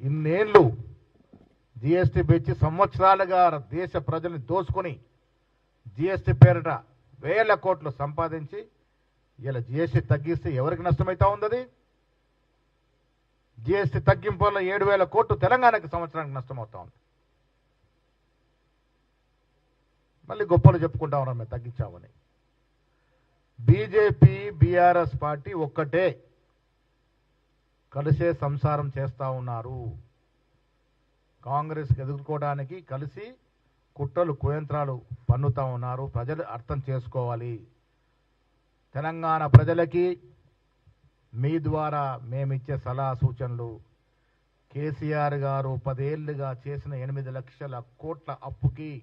ఇన్నేళ్ళు జిఎస్టీ పెంచి సంవత్సరాలుగా దేశ ప్రజల్ని దోసుకొని జిఎస్టీ పేరిట వేల కోట్లు సంపాదించి ఇలా జిఎస్టీ తగ్గిస్తే ఎవరికి నష్టమవుతా ఉంది జిఎస్టీ తగ్గింపు వల్ల ఏడు వేల కోట్లు తెలంగాణకి సంవత్సరానికి నష్టమవుతా ఉంది. మళ్ళీ గొప్పలు చెప్పుకుంటా ఉన్నాం మేము తగ్గించామని. బీజేపీ బీఆర్ఎస్ పార్టీ ఒక్కటే కలిసే సంసారం చేస్తూ ఉన్నారు. కాంగ్రెస్ ఎదుర్కోవడానికి కలిసి కుట్రలు కుయంత్రాలు పన్నుతా ఉన్నారు. ప్రజలు అర్థం చేసుకోవాలి. తెలంగాణ ప్రజలకి మీ ద్వారా మేమిచ్చే సలహా సూచనలు. కేసీఆర్ గారు పదేళ్ళుగా చేసిన ఎనిమిది లక్షల కోట్ల అప్పుకి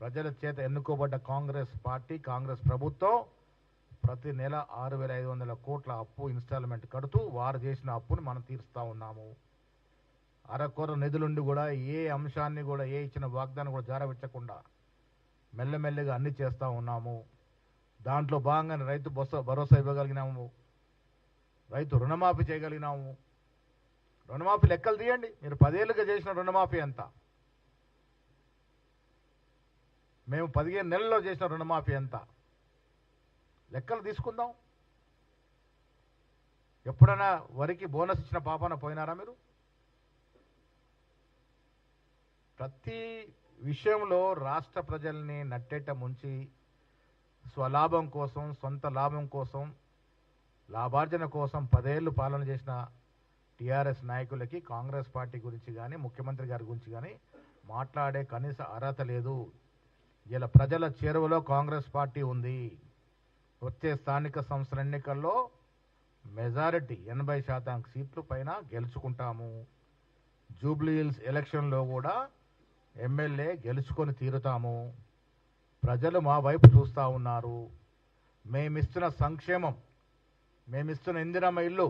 ప్రజల చేత ఎన్నుకోబడ్డ కాంగ్రెస్ పార్టీ కాంగ్రెస్ ప్రభుత్వం ప్రతి నెల ఆరు వేల ఐదు వందల కోట్ల అప్పు ఇన్స్టాల్మెంట్ కడుతూ వారు చేసిన అప్పుని మనం తీరుస్తూ ఉన్నాము. అరకొర నిధులుండి కూడా ఏ అంశాన్ని కూడా ఏ ఇచ్చిన వాగ్దానం కూడా జారవించకుండా మెల్లమెల్లగా అన్ని చేస్తూ ఉన్నాము. దాంట్లో భాగంగానే రైతు బొస భరోసా ఇవ్వగలిగినాము. రైతు రుణమాఫీ చేయగలిగినాము. రుణమాఫీ లెక్కలు తీయండి. మీరు పదేళ్ళుగా చేసిన రుణమాఫీ ఎంత? మేము పదిహేను నెలల్లో చేసిన రుణమాఫీ ఎంత? లెక్కలు తీసుకుందాం. ఎప్పుడైనా వరికి బోనస్ ఇచ్చిన పాపన పోయినారా మీరు? ప్రతి విషయంలో రాష్ట్ర ప్రజల్ని నట్టేట ముంచి స్వలాభం కోసం సొంత లాభం కోసం లాభార్జన కోసం పదేళ్ళు పాలన చేసిన టీఆర్ఎస్ నాయకులకి కాంగ్రెస్ పార్టీ గురించి కానీ ముఖ్యమంత్రి గారి గురించి కానీ మాట్లాడే కనీస అర్హత లేదు. ఇలా ప్రజల చేరువలో కాంగ్రెస్ పార్టీ ఉంది. వచ్చే స్థానిక సంస్థల ఎన్నికల్లో మెజారిటీ ఎనభై శాతం సీట్లు పైన గెలుచుకుంటాము. జూబ్లీ హిల్స్ ఎలక్షన్లో కూడా ఎమ్మెల్యే గెలుచుకొని తీరుతాము. ప్రజలు మా వైపు చూస్తూ ఉన్నారు. మేమిస్తున్న సంక్షేమం మేమిస్తున్న ఇందిరమ్మ ఇల్లు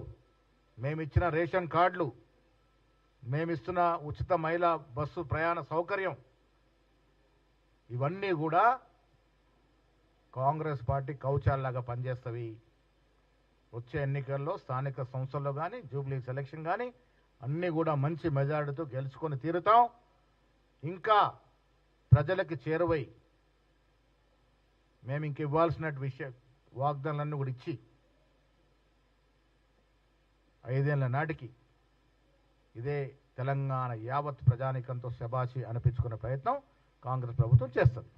మేమిచ్చిన రేషన్ కార్డులు మేమిస్తున్న ఉచిత మహిళా బస్సు ప్రయాణ సౌకర్యం ఇవన్నీ కూడా కాంగ్రెస్ పార్టీ కౌచాల్లాగా పనిచేస్తవి. వచ్చే ఎన్నికల్లో స్థానిక సంస్థల్లో కానీ జూబ్లీ సెలక్షన్ కానీ అన్నీ కూడా మంచి మెజారిటీతో గెలుచుకొని తీరుతాం. ఇంకా ప్రజలకి చేరువై మేము ఇంక ఇవ్వాల్సిన విషయ వాగ్దానాలన్నీ కూడా ఇచ్చి ఐదేళ్ళ నాటికి ఇదే తెలంగాణ యావత్ ప్రజానికంతో శబాషి అనిపించుకునే ప్రయత్నం కాంగ్రెస్ ప్రభుత్వం చేస్తుంది.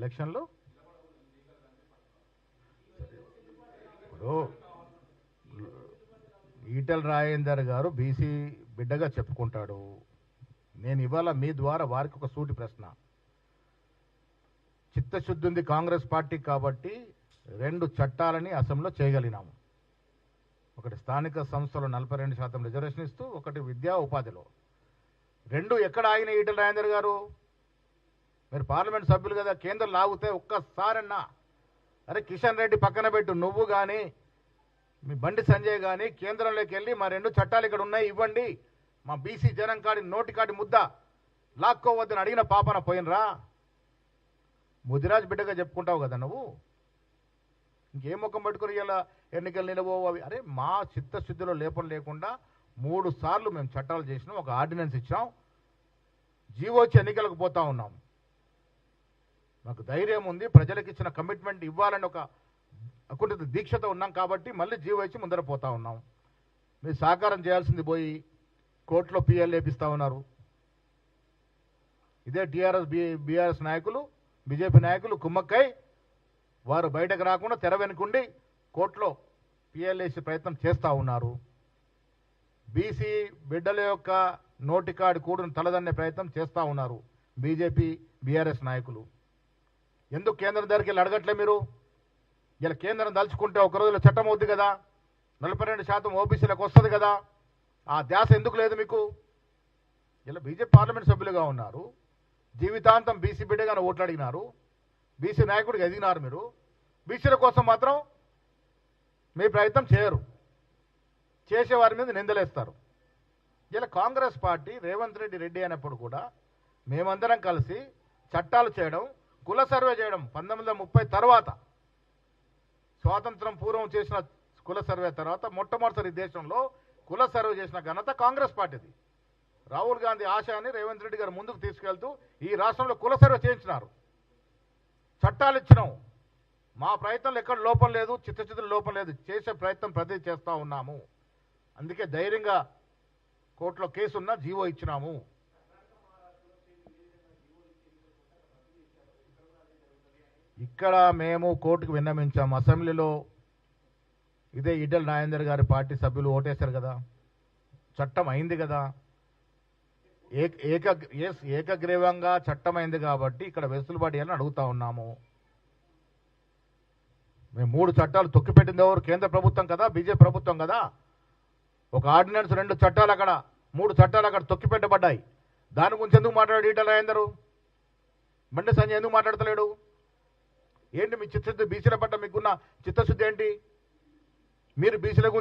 ఎలక్షన్లో? ఇప్పుడు ఈటల రాజేందర్ గారు బీసీ బిడ్డగా చెప్పుకుంటాడు. నేను ఇవాళ మీ ద్వారా వారికి ఒక సూటి ప్రశ్న. చిత్తశుద్ధి ఉంది కాంగ్రెస్ పార్టీ కాబట్టి రెండు చట్టాలని అసెంబ్లీలో చేయగలిగినాము. ఒకటి స్థానిక సంస్థలు నలభై రెండు శాతం రిజర్వేషన్ ఇస్తూ ఒకటి విద్యా ఉపాధిలో. రెండు ఎక్కడ ఆగిన ఈటల రాజేందర్ గారు? మీరు పార్లమెంట్ సభ్యులు కదా కేంద్రం లాగితే ఒక్కసారన్నా. అరే కిషన్ రెడ్డి పక్కన పెట్టు నువ్వు కానీ మీ బండి సంజయ్ కానీ కేంద్రంలోకి వెళ్ళి మా రెండు చట్టాలు ఇక్కడ ఉన్నాయి ఇవ్వండి. మా బీసీ జనం కాడి నోటి కాడి ముద్ద. లాక్కోవద్దని అడిగిన పాపన పోయినరా? ముదిరాజ్ బిడ్డగా చెప్పుకుంటావు కదా నువ్వు? ఇంకేం ముఖం పట్టుకుని ఇలా ఎన్నికలు నిలబోవు అవి? అరే మా చిత్తశుద్ధిలో లేపం లేకుండా మూడు సార్లు మేము చట్టాలు చేసినాం ఒక ఆర్డినెన్స్ ఇచ్చాం జీవో ఎన్నికలకు పోతా ఉన్నాం. మాకు ధైర్యం ఉంది ప్రజలకు ఇచ్చిన కమిట్మెంట్ ఇవ్వాలని ఒక అకుంఠిత దీక్షతో ఉన్నాం కాబట్టి మళ్ళీ జీవో ఇచ్చి ముందర పోతా ఉన్నాం. మీరు సహకారం చేయాల్సింది పోయి కోర్టులో పిఎల్ లేపిస్తూ ఉన్నారు. ఇదే టీఆర్ఎస్ బి బీఆర్ఎస్ నాయకులు బీజేపీ నాయకులు కుమ్మక్కై వారు బయటకు రాకుండా తెర వెనుకుండి కోర్టులో పిఎల్ఏసి ప్రయత్నం చేస్తూ ఉన్నారు. బీసీ బిడ్డల యొక్క నోటికాడి కూడును తలదన్నే ప్రయత్నం చేస్తూ ఉన్నారు. బీజేపీ బీఆర్ఎస్ నాయకులు. ఎందుకు కేంద్రం దగ్గరికి వెళ్ళి అడగట్లే మీరు? ఇలా కేంద్రం దలుచుకుంటే ఒక రోజులో చట్టం అవుద్ది కదా? నలభై రెండు శాతం ఓబీసీలకు వస్తుంది కదా? ఆ ధ్యాస ఎందుకు లేదు మీకు? ఇలా బీజేపీ పార్లమెంట్ సభ్యులుగా ఉన్నారు. జీవితాంతం బీసీ బిడ్డగానే ఓట్లు అడిగినారు బీసీ నాయకుడికి ఎదిగినారు మీరు. బీసీల కోసం మాత్రం మీ ప్రయత్నం చేయరు. చేసే వారి మీద నిందలేస్తారు. ఇలా కాంగ్రెస్ పార్టీ రేవంత్ రెడ్డి రెడ్డి అయినప్పుడు కూడా మేమందరం కలిసి చట్టాలు చేయడం కుల సర్వే చేయడం పంతొమ్మిది వందల ముప్పై తర్వాత. స్వాతంత్రం పూర్వం చేసిన కుల సర్వే తర్వాత మొట్టమొదటిసారి దేశంలో కుల సర్వే చేసిన ఘనత కాంగ్రెస్ పార్టీది. రాహుల్ గాంధీ ఆశయాన్ని రేవంత్ రెడ్డి గారు ముందుకు తీసుకెళ్తూ ఈ రాష్ట్రంలో కుల సర్వే చేయించినారు. చట్టాలు ఇచ్చినాం. మా ప్రయత్నంలో ఎక్కడ లోపం లేదు చిత్తచిత్తుల లోపం లేదు. చేసే ప్రయత్నం ప్రతి చేస్తూ ఉన్నాము. అందుకే ధైర్యంగా కోర్టులో కేసున్నా జీవో ఇచ్చినాము. ఇక్కడ మేము కోర్టుకు విన్నవించాము అసెంబ్లీలో ఇదే ఈటెల నాగేందర్ గారి పార్టీ సభ్యులు ఓటేశారు కదా. చట్టం అయింది కదా. ఏక ఏక ఎస్ ఏకగ్రీవంగా చట్టం అయింది కాబట్టి ఇక్కడ వెసులుబాటు అని అడుగుతా ఉన్నాము. మేము మూడు చట్టాలు తొక్కిపెట్టింది ఎవరు? కేంద్ర ప్రభుత్వం కదా బీజేపీ ప్రభుత్వం కదా. ఒక ఆర్డినెన్స్ రెండు చట్టాలు అక్కడ మూడు చట్టాలు అక్కడ తొక్కిపెట్టబడ్డాయి దాని గురించి ఎందుకు మాట్లాడాడు ఈటల రాజేందరు? బండి సంజయ్ ఎందుకు మాట్లాడతలేడు? ఏంటి మీ చిత్తశుద్ధి? బీసీల పట్ల మీకున్న చిత్తశుద్ధి ఏంటి? మీరు బీసీల గురించి